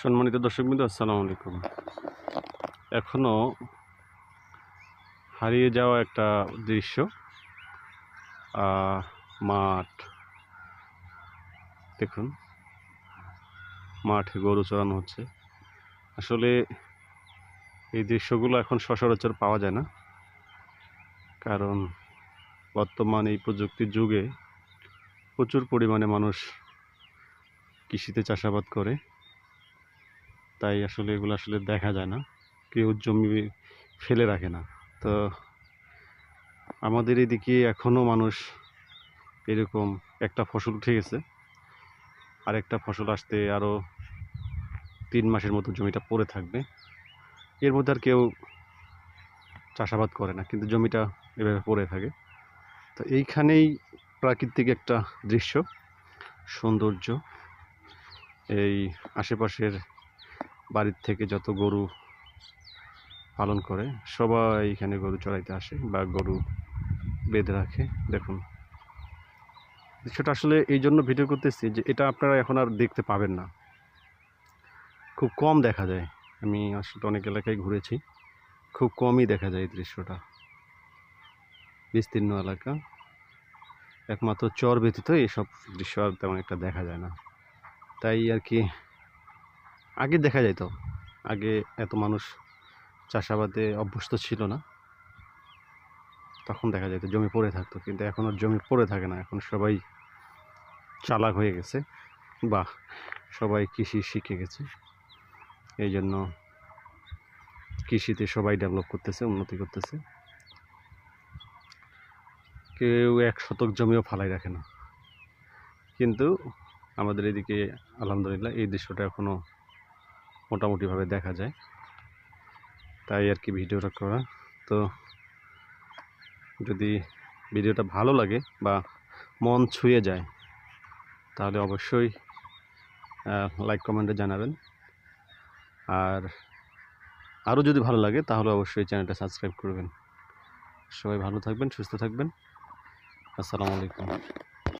সম্মানিত দর্শকবৃন্দ, আসসালামু আলাইকুম। এখনও হারিয়ে যাওয়া একটা দৃশ্য মাঠ। দেখুন, মাঠে গরু চড়ানো হচ্ছে। আসলে এই দৃশ্যগুলো এখন সচরাচর পাওয়া যায় না। কারণ বর্তমান এই প্রযুক্তির যুগে প্রচুর পরিমাণে মানুষ কৃষিতে চাষাবাদ করে। তাই আসলে এগুলো আসলে দেখা যায় না। কেউ জমি ফেলে রাখে না। তো আমাদের এদিকে এখনও মানুষ এরকম একটা ফসল উঠে গেছে। আরেকটা ফসল আসতে আরও তিন মাসের মতো জমিটা পড়ে থাকবে। এর মধ্যে আর কেউ চাষাবাদ করে না, কিন্তু জমিটা এভাবে পড়ে থাকে। তো এইখানেই প্রাকৃতিক একটা দৃশ্য, সৌন্দর্য। এই আশেপাশের বাড়ির থেকে যত গরু পালন করে, সবাই এখানে গরু চড়াইতে আসে বা গরু বেঁধে রাখে। দেখুন সেটা আসলে এই জন্য ভিডিও করতেছি যে এটা আপনারা এখন আর দেখতে পাবেন না। খুব কম দেখা যায়। আমি আসলে অনেক এলাকায় ঘুরেছি, খুব কমই দেখা যায় এই দৃশ্যটা। বিস্তীর্ণ এলাকা, একমাত্র চর ব্যতীত এইসব দৃশ্য আর তেমন একটা দেখা যায় না। তাই আর কি আগে দেখা যেত আগে এত মানুষ চাষাবাদে অভ্যস্ত ছিল না। তখন দেখা যেত জমি পড়ে থাকতো, কিন্তু এখন আর জমি পড়ে থাকে না। এখন সবাই চালাক হয়ে গেছে। বা সবাই কৃষি শিখে গেছে। এই জন্য কৃষিতে সবাই ডেভেলপ করতেছে, উন্নতি করতেছে। কেউ এক শতক জমিও ফালাই রাখে না। কিন্তু আমাদের এদিকে আলহামদুলিল্লাহ এই দৃশ্যটা এখনও মোটামুটিভাবে দেখা যায়। তাই আর কি ভিডিওটা করা। তো যদি ভিডিওটা ভালো লাগে বা মন ছুঁয়ে যায়, তাহলে অবশ্যই লাইক কমেন্টে জানাবেন। আর আরও যদি ভালো লাগে, তাহলে অবশ্যই চ্যানেলটা সাবস্ক্রাইব করবেন। সবাই ভালো থাকবেন, সুস্থ থাকবেন। আসসালামু আলাইকুম।